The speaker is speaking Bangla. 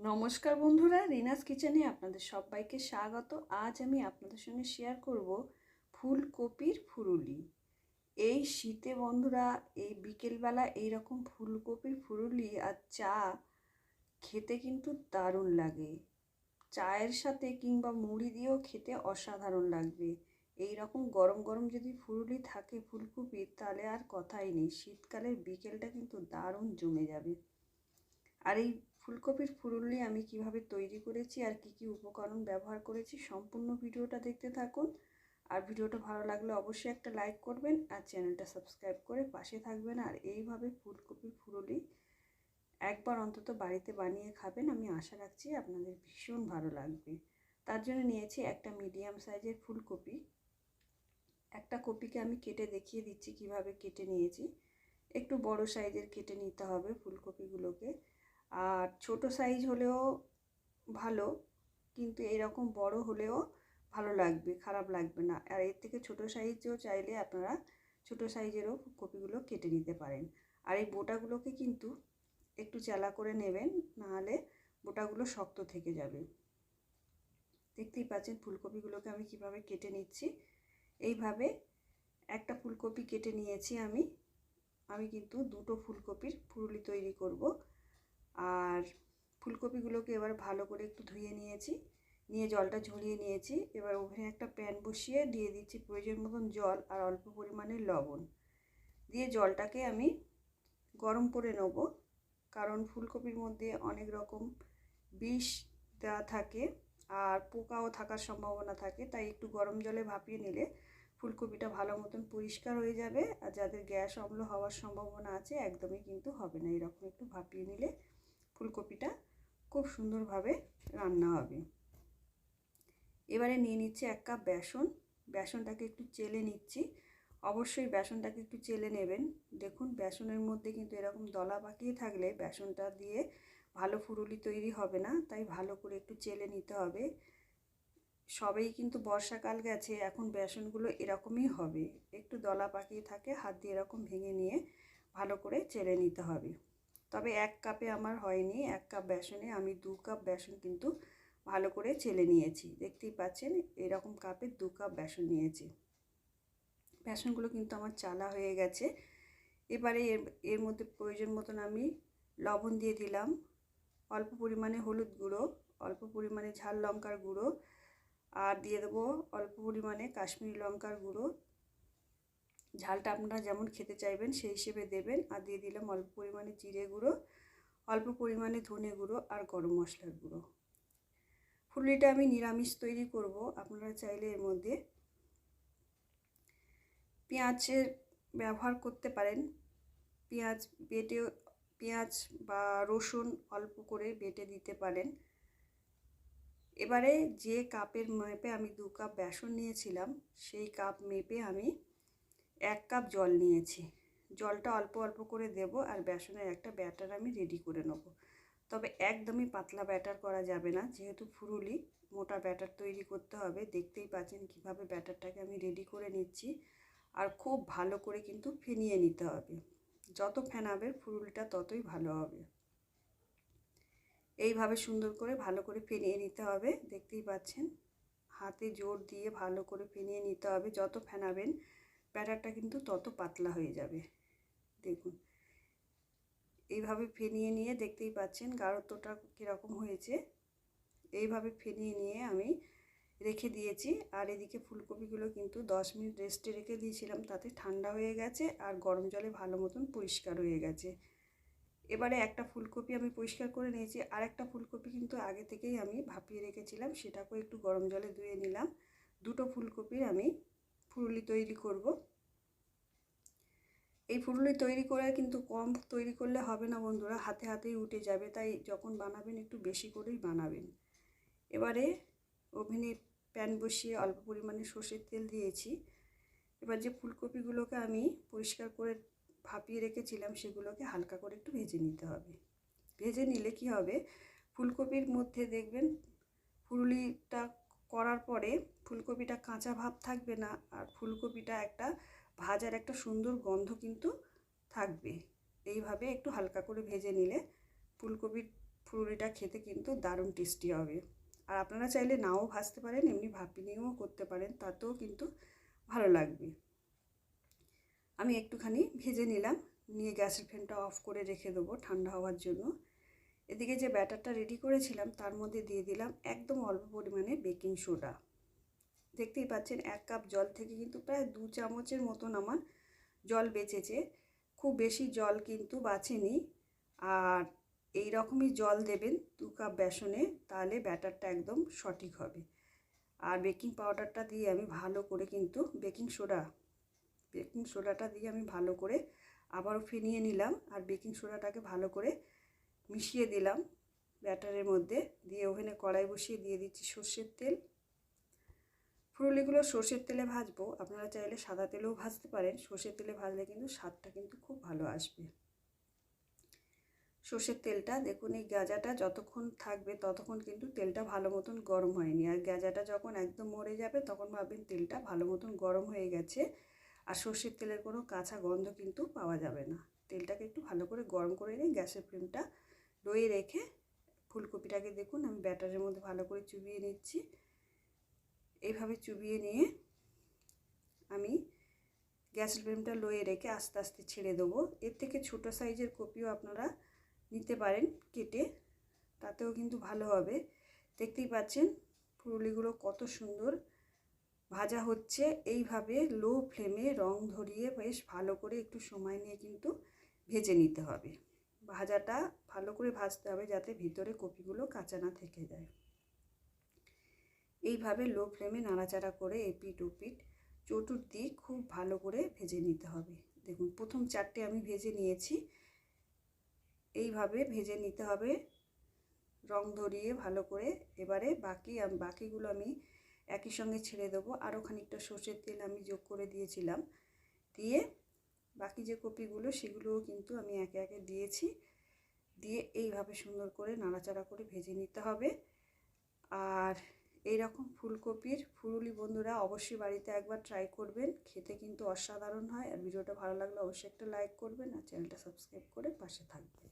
নমস্কার বন্ধুরা, রিনাস কিচেনে আপনাদের সবাইকে স্বাগত। আজ আমি আপনাদের সঙ্গে শেয়ার করব ফুলকপির ফুরুলি। এই শীতে বন্ধুরা, এই বিকেলবেলা এই রকম ফুলকপির ফুরুলি আর চা খেতে কিন্তু দারুণ লাগে। চায়ের সাথে কিংবা মুড়ি দিয়েও খেতে অসাধারণ লাগবে। এই রকম গরম গরম যদি ফুরুলি থাকে ফুলকপির তাহলে আর কথাই নেই। শীতকালের বিকেলটা কিন্তু দারুণ জমে যাবে। আর এই ফুলকপির ফুরুলি আমি কীভাবে তৈরি করেছি আর কি কি উপকরণ ব্যবহার করেছি সম্পূর্ণ ভিডিওটা দেখতে থাকুন। আর ভিডিওটা ভালো লাগলে অবশ্যই একটা লাইক করবেন আর চ্যানেলটা সাবস্ক্রাইব করে পাশে থাকবেন। আর এইভাবে ফুলকপির ফুরুলি একবার অন্তত বাড়িতে বানিয়ে খাবেন আমি আশা রাখছি আপনাদের ভীষণ ভালো লাগবে। তার জন্য নিয়েছি একটা মিডিয়াম সাইজের ফুলকপি। একটা কপিকে আমি কেটে দেখিয়ে দিচ্ছি কীভাবে কেটে নিয়েছি। একটু বড় সাইজের কেটে নিতে হবে ফুলকপিগুলোকে। আর ছোট সাইজ হলেও ভালো, কিন্তু এরকম বড় হলেও ভালো লাগবে, খারাপ লাগবে না। আর এর থেকে ছোট সাইজও চাইলে আপনারা ছোট সাইজেরও কপিগুলো কেটে নিতে পারেন। আর এই বোটাগুলোকে কিন্তু একটু চালা করে নেবেন, নাহলে বোটাগুলো শক্ত থেকে যাবে। দেখতেই পাচ্ছেন ফুলকপিগুলোকে আমি কীভাবে কেটে নিচ্ছি। এইভাবে একটা ফুলকপি কেটে নিয়েছি আমি। আমি কিন্তু দুটো ফুলকপির ফুরুলি তৈরি করব। আর ফুলকপিগুলোকে এবার ভালো করে একটু ধুয়ে নিয়েছি। নিয়ে জলটা ঝরিয়ে নিয়েছি। এবার ওভেনে একটা প্যান বসিয়ে দিয়ে দিচ্ছি প্রয়োজন মতন জল আর অল্প পরিমাণে লবণ। দিয়ে জলটাকে আমি গরম করে নেব। কারণ ফুলকপির মধ্যে অনেক রকম বিষ দেওয়া থাকে আর পোকাও থাকার সম্ভাবনা থাকে। তাই একটু গরম জলে ভাপিয়ে নিলে ফুলকপিটা ভালো মতন পরিষ্কার হয়ে যাবে। আর যাদের গ্যাস অম্ল হওয়ার সম্ভাবনা আছে, একদমই কিন্তু হবে না। এরকম একটু ভাপিয়ে নিলে ফুলকপিটা খুব সুন্দরভাবে রান্না হবে। এবারে নিয়ে নিচ্ছি এক কাপ বেসন। বেসনটাকে একটু চেলে নিচ্ছি। অবশ্যই বেসনটাকে একটু চেলে নেবেন। দেখুন, বেসনের মধ্যে কিন্তু এরকম দলা পাকিয়ে থাকলে বেসনটা দিয়ে ভালো ফুরুলি তৈরি হবে না, তাই ভালো করে একটু চেলে নিতে হবে। সবেই কিন্তু বর্ষাকাল গেছে, এখন বেসনগুলো এরকমই হবে। একটু দলা পাকিয়ে থাকে, হাত দিয়ে এরকম ভেঙে নিয়ে ভালো করে চেলে নিতে হবে। তবে এক কাপে আমার হয়নি, এক কাপ বেসনে, আমি দু কাপ বেসন কিন্তু ভালো করে ছেলে নিয়েছি। দেখতেই পাচ্ছেন, এরকম কাপে দু কাপ বেসন নিয়েছি। বেসনগুলো কিন্তু আমার চালা হয়ে গেছে। এবারে এর এর মধ্যে প্রয়োজন মতন আমি লবণ দিয়ে দিলাম। অল্প পরিমাণে হলুদ গুঁড়ো, অল্প পরিমাণে ঝাল লঙ্কার গুঁড়ো, আর দিয়ে দেবো অল্প পরিমাণে কাশ্মীরি লঙ্কার গুঁড়ো। ঝালটা আপনারা যেমন খেতে চাইবেন সেই হিসেবে দেবেন আর দিয়ে দিলাম অল্প পরিমাণে জিরে গুঁড়ো, অল্প পরিমাণে ধনে গুঁড়ো আর গরম মশলার গুঁড়ো। ফুললিটা আমি নিরামিষ তৈরি করব, আপনারা চাইলে এর মধ্যে পেঁয়াজের ব্যবহার করতে পারেন। পেঁয়াজ বেটে, পেঁয়াজ বা রসুন অল্প করে বেটে দিতে পারেন। এবারে যে কাপের মেপে আমি দু কাপ বেসন নিয়েছিলাম, সেই কাপ মেপে আমি এক কাপ জল নিয়েছি। জলটা অল্প অল্প করে দেব আর বেসনের একটা ব্যাটার আমি রেডি করে নেব। তবে একদমই পাতলা ব্যাটার করা যাবে না, যেহেতু ফুরুলি মোটা ব্যাটার তৈরি করতে হবে। দেখতেই পাচ্ছেন কীভাবে ব্যাটারটাকে আমি রেডি করে নিচ্ছি আর খুব ভালো করে কিন্তু ফেনিয়ে নিতে হবে। যত ফেনাবে ফুরুলিটা ততই ভালো হবে। এইভাবে সুন্দর করে ভালো করে ফেনিয়ে নিতে হবে। দেখতেই পাচ্ছেন হাতে জোর দিয়ে ভালো করে ফেনিয়ে নিতে হবে। যত ফেনাবেন ব্যাটারটা কিন্তু তত পাতলা হয়ে যাবে। দেখুন। এইভাবে ফেনিয়ে নিয়ে দেখতেই পাচ্ছেন গাঢ়ত্বটা কীরকম হয়েছে। এইভাবে ফেনিয়ে নিয়ে আমি রেখে দিয়েছি। আর এদিকে ফুলকপিগুলো কিন্তু দশ মিনিট রেস্টে রেখে দিয়েছিলাম। তাতে ঠান্ডা হয়ে গেছে আর গরম জলে ভালো মতন পরিষ্কার হয়ে গেছে। এবারে একটা ফুলকপি আমি পরিষ্কার করে নিয়েছি। আর একটা ফুলকপি কিন্তু আগে থেকেই আমি ভাপিয়ে রেখেছিলাম। সেটাকেও একটু গরম জলে ধুয়ে নিলাম। দুটো ফুলকপির আমি ফুরুলি তৈরি করব। এই ফুরুলি তৈরি করে কিন্তু কম তৈরি করলে হবে না বন্ধুরা, হাতে হাতেই উঠে যাবে, তাই যখন বানাবেন একটু বেশি করেই বানাবেন। এবারে ওভেনে প্যান বসিয়ে অল্প পরিমাণে সর্ষের তেল দিয়েছি। এবার যে ফুলকপিগুলোকে আমি পরিষ্কার করে ভাপিয়ে রেখেছিলাম, সেগুলোকে হালকা করে একটু ভেজে নিতে হবে। ভেজে নিলে কি হবে, ফুলকপির মধ্যে দেখবেন ফুলুলিটা করার পরে ফুলকপিটা কাঁচা ভাব থাকবে না আর ফুলকপিটা একটা ভাজার একটা সুন্দর গন্ধ কিন্তু থাকবে। এইভাবে একটু হালকা করে ভেজে নিলে ফুলকপির ফুলুরিটা খেতে কিন্তু দারুণ টেস্টি হবে। আর আপনারা চাইলে নাও ভাজতে পারেন, এমনি ভাপি নিয়েও করতে পারেন, তাতেও কিন্তু ভালো লাগবে। আমি একটুখানি ভেজে নিলাম, নিয়ে গ্যাসের ফ্যানটা অফ করে রেখে দেবো ঠান্ডা হওয়ার জন্য। এদিকে যে ব্যাটারটা রেডি করেছিলাম, তার মধ্যে দিয়ে দিলাম একদম অল্প পরিমাণে বেকিং সোডা দেখতেই পাচ্ছেন, এক কাপ জল থেকে কিন্তু প্রায় দু চামচের মতন আমার জল বেঁচেছে। খুব বেশি জল কিন্তু বাঁচেনি। আর এই রকমই জল দেবেন দু কাপ বেসনে, তাহলে ব্যাটারটা একদম সঠিক হবে। আর বেকিং পাউডারটা দিয়ে আমি ভালো করে কিন্তু বেকিং সোডা বেকিং সোডাটা দিয়ে আমি ভালো করে আবারও ফিনিয়ে নিলাম। আর বেকিং সোডাটাকে ভালো করে মিশিয়ে দিলাম ব্যাটারের মধ্যে। দিয়ে ওভেনে কড়াই বসিয়ে দিয়ে দিচ্ছি সর্ষের তেল। ফুরুলিগুলো সর্ষের তেলে ভাজবো। আপনারা চাইলে সাদা তেলেও ভাজতে পারেন। সর্ষের তেলে ভাজলে কিন্তু স্বাদটা কিন্তু খুব ভালো আসবে। সর্ষের তেলটা দেখুন, এই গাজাটা যতক্ষণ থাকবে ততক্ষণ কিন্তু তেলটা ভালো মতন গরম হয়নি। আর গাজাটা যখন একদম মরে যাবে তখন ভাববেন তেলটা ভালো মতন গরম হয়ে গেছে। আর সর্ষের তেলের কোনো কাঁচা গন্ধ কিন্তু পাওয়া যাবে না। তেলটাকে একটু ভালো করে গরম করে নিয়ে গ্যাসের ফ্লেমটা লোয়ে রেখে ফুলকপিটাকে দেখুন, আমি ব্যাটারের মধ্যে ভালো করে চুবিয়ে নিচ্ছি। এইভাবে চুবিয়ে নিয়ে আমি গ্যাসের ফ্লেমটা লোয়ে রেখে আস্তে আস্তে ছেড়ে দেবো। এর থেকে ছোটো সাইজের কপিও আপনারা নিতে পারেন কেটে, তাতেও কিন্তু ভালো হবে। দেখতেই পাচ্ছেন পুরুলিগুলো কত সুন্দর ভাজা হচ্ছে। এইভাবে লো ফ্লেমে রং ধরিয়ে বেশ ভালো করে একটু সময় নিয়ে কিন্তু ভেজে নিতে হবে। ভাজাটা ভালো করে ভাজতে হবে যাতে ভিতরে কপিগুলো কাঁচা না থেকে যায়। এইভাবে লো ফ্লেমে নাড়াচাড়া করে এপিট ওপিট চতুর্দিক খুব ভালো করে ভেজে নিতে হবে। দেখুন, প্রথম চারটে আমি ভেজে নিয়েছি। এইভাবে ভেজে নিতে হবে। রং ধরিয়ে ভালো করে এবারে বাকি বাকিগুলো আমি একই সঙ্গে ছেড়ে দেবো। আরও খানিকটা সর্ষের তেল আমি যোগ করে দিয়েছিলাম। দিয়ে বাকি যে কপিগুলো, সেগুলোও কিন্তু আমি একে একে দিয়েছি। দিয়ে এইভাবে সুন্দর করে নাড়াচাড়া করে ভেজে নিতে হবে। আর এই রকম ফুলকপির ফুরুলি বন্ধুরা অবশ্যই বাড়িতে একবার ট্রাই করবেন। খেতে কিন্তু অসাধারণ হয়। আর ভিডিওটা ভালো লাগলে অবশ্যই একটা লাইক করবেন। আর চ্যানেলটা সাবস্ক্রাইব করে পাশে থাকবেন।